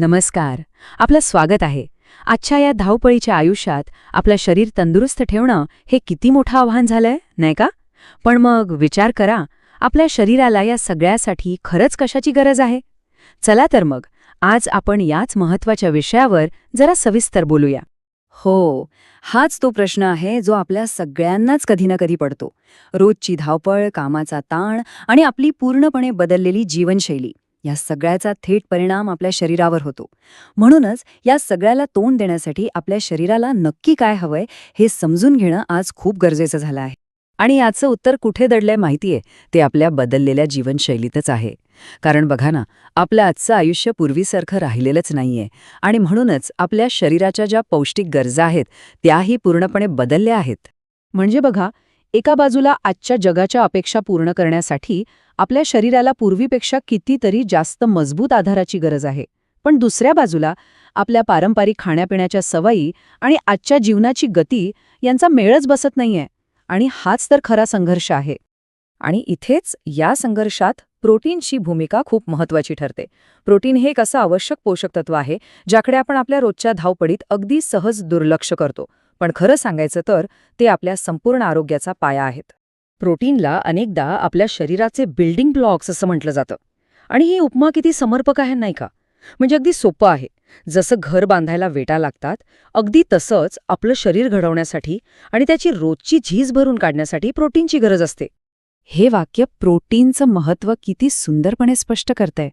नमस्कार. आपलं स्वागत आहे. आजच्या या धावपळीच्या आयुष्यात आपलं शरीर तंदुरुस्त ठेवणं हे किती मोठं आव्हान झालंय नाही का? पण मग विचार करा आपल्या शरीराला या सगळ्यासाठी खरंच कशाची गरज आहे? चला तर मग आज आपण याच महत्त्वाच्या विषयावर जरा सविस्तर बोलूया. हो हाच तो प्रश्न आहे जो आपल्या सगळ्यांनाच कधी ना कधी पडतो. रोजची धावपळ कामाचा ताण आणि आपली पूर्णपणे बदललेली जीवनशैली. या सगळ्याचा थेट परिणाम आपल्या शरीरावर होतो. म्हणूनच या सगळ्याला तोंड देण्यासाठी आपल्या शरीराला नक्की काय हवंय हे समजून घेणं आज खूप गरजेचं झालं आहे. आणि याचं उत्तर कुठे दडलंय माहितीये? ते आपल्या बदललेल्या जीवनशैलीतच आहे. कारण बघा ना आपलं आजचं आयुष्य पूर्वीसारखं राहिलेलंच नाहीये. आणि म्हणूनच आपल्या शरीराच्या ज्या पौष्टिक गरजा आहेत त्याही पूर्णपणे बदलल्या आहेत. म्हणजे बघा एका बाजूला आजच्या जगाच्या अपेक्षा पूर्ण करण्यासाठी आपल्या शरीराला पूर्वीपेक्षा कितीतरी जास्त मजबूत आधाराची गरज आहे. पण दुसऱ्या बाजूला आपल्या पारंपरिक खाण्यापिण्याच्या सवयी आणि आजच्या जीवनाची गती यांचा मेळच बसत नाहीये आणि हाच तर खरा संघर्ष आहे. आणि इथेच या संघर्षात प्रोटीनची भूमिका खूप महत्वाची ठरते. प्रोटीन हे एक असं आवश्यक पोषक तत्व आहे ज्याकडे आपण आपल्या रोजच्या धावपडीत अगदी सहज दुर्लक्ष करतो. पण खरं सांगायचं तर ते आपल्या संपूर्ण आरोग्याचा पाया आहेत. प्रोटीनला अनेकदा आपल्या शरीराचे बिल्डिंग ब्लॉक्स असं म्हटलं जातं. आणि ही उपमा किती समर्पक आहे नाही का? म्हणजे अगदी सोपं आहे. जसं घर बांधायला वेटा लागतात अगदी तसंच आपलं शरीर घडवण्यासाठी आणि त्याची रोजची झीज भरून काढण्यासाठी प्रोटीनची गरज असते. हे वाक्य प्रोटीनचं महत्त्व किती सुंदरपणे स्पष्ट करतंय.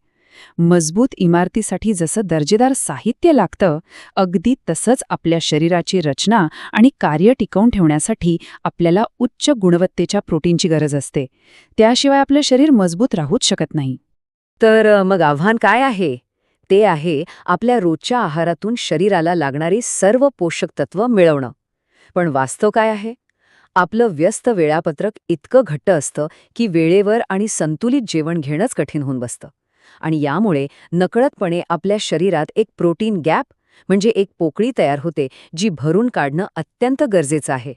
मजबूत इमारतीसाठी जसं दर्जेदार साहित्य लागतं अगदी तसंच आपल्या शरीराची रचना आणि कार्य टिकवून ठेवण्यासाठी आपल्याला उच्च गुणवत्तेच्या प्रोटीनची गरज असते. त्याशिवाय आपलं शरीर मजबूत राहूच शकत नाही. तर मग आव्हान काय आहे? ते आहे आपल्या रोजच्या आहारातून शरीराला लागणारी सर्व पोषक तत्व मिळवणं. पण वास्तव काय आहे? आपलं व्यस्त वेळापत्रक इतकं घट्ट असतं की वेळेवर आणि संतुलित जेवण घेणंच कठीण होऊन बसतं. आणि यामुळे नकळतपणे आपल्या शरीरात एक प्रोटीन गॅप म्हणजे एक पोकळी तयार होते जी भरून काढणं अत्यंत गरजेचं आहे.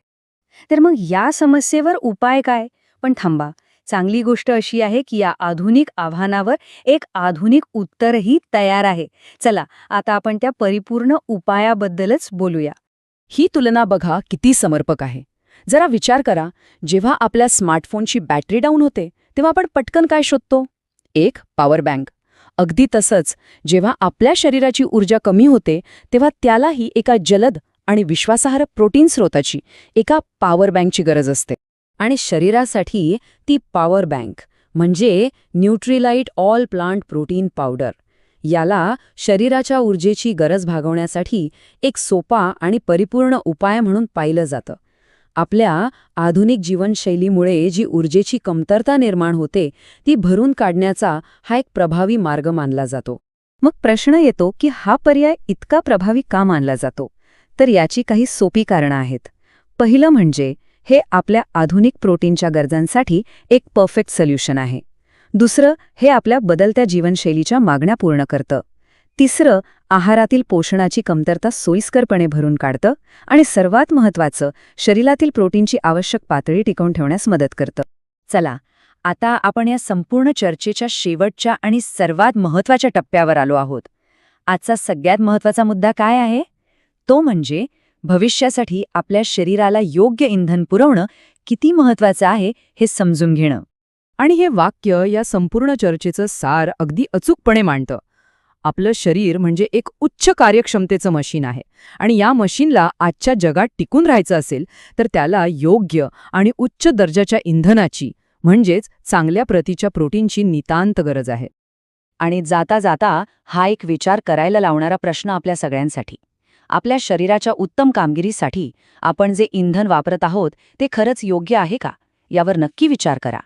तर मग या समस्येवर उपाय काय? पण थांबा चांगली गोष्ट अशी आहे की या आधुनिक आव्हानावर एक आधुनिक उत्तरही तयार आहे. चला आता आपण त्या परिपूर्ण उपायाबद्दलच बोलूया. ही तुलना बघा किती समर्पक आहे. जरा विचार करा जेव्हा आपल्या स्मार्टफोनची बॅटरी डाऊन होते तेव्हा आपण पटकन काय शोधतो? एक पॉवर बँक अगदी तसंच जेव्हा आपल्या शरीराची ऊर्जा कमी होते तेव्हा त्यालाही एका जलद आणि विश्वासार्ह प्रोटीन स्रोताची एका पॉवर बँकची गरज असते. आणि शरीरासाठी ती पॉवर बँक म्हणजे Nutrilite all plant protein powder याला शरीराच्या ऊर्जेची गरज भागवण्यासाठी एक सोपा आणि परिपूर्ण उपाय म्हणून पाहिलं जातं. आपल्या आधुनिक जीवनशैलीमुळे जी ऊर्जेची कमतरता निर्माण होते ती भरून काढण्याचा हा एक प्रभावी मार्ग मानला जातो. मग प्रश्न येतो की हा पर्याय इतका प्रभावी का मानला जातो? तर याची काही सोपी कारणं आहेत. पहिलं म्हणजे हे आपल्या आधुनिक प्रोटीनच्या गरजांसाठी एक परफेक्ट सोल्युशन आहे. दुसरं हे आपल्या बदलत्या जीवनशैलीच्या मागण्या पूर्ण करतं. तिसरं आहारातील पोषणाची कमतरता सोयीस्करपणे भरून काढतं आणि सर्वात महत्त्वाचं शरीरातील प्रोटीनची आवश्यक पातळी टिकवून ठेवण्यास मदत करतं. चला आता आपण या संपूर्ण चर्चेच्या शेवटच्या आणि सर्वात महत्त्वाच्या टप्प्यावर आलो आहोत. आजचा सगळ्यात महत्त्वाचा मुद्दा काय आहे? तो म्हणजे भविष्यासाठी आपल्या शरीराला योग्य इंधन पुरवणं किती महत्त्वाचं आहे हे समजून घेणं. आणि हे वाक्य या संपूर्ण चर्चेचं सार अगदी अचूकपणे मांडतं. आपलं शरीर म्हणजे एक उच्च कार्यक्षमतेचं मशीन आहे. आणि या मशीनला आजच्या जगात टिकून राहायचं असेल तर त्याला योग्य आणि उच्च दर्जाच्या इंधनाची म्हणजेच चांगल्या प्रतीच्या प्रोटीनची नितांत गरज आहे. आणि जाता जाता हा एक विचार करायला लावणारा प्रश्न आपल्या सगळ्यांसाठी. आपल्या शरीराच्या उत्तम कामगिरीसाठी आपण जे इंधन वापरत आहोत ते खरंच योग्य आहे का? यावर नक्की विचार करा.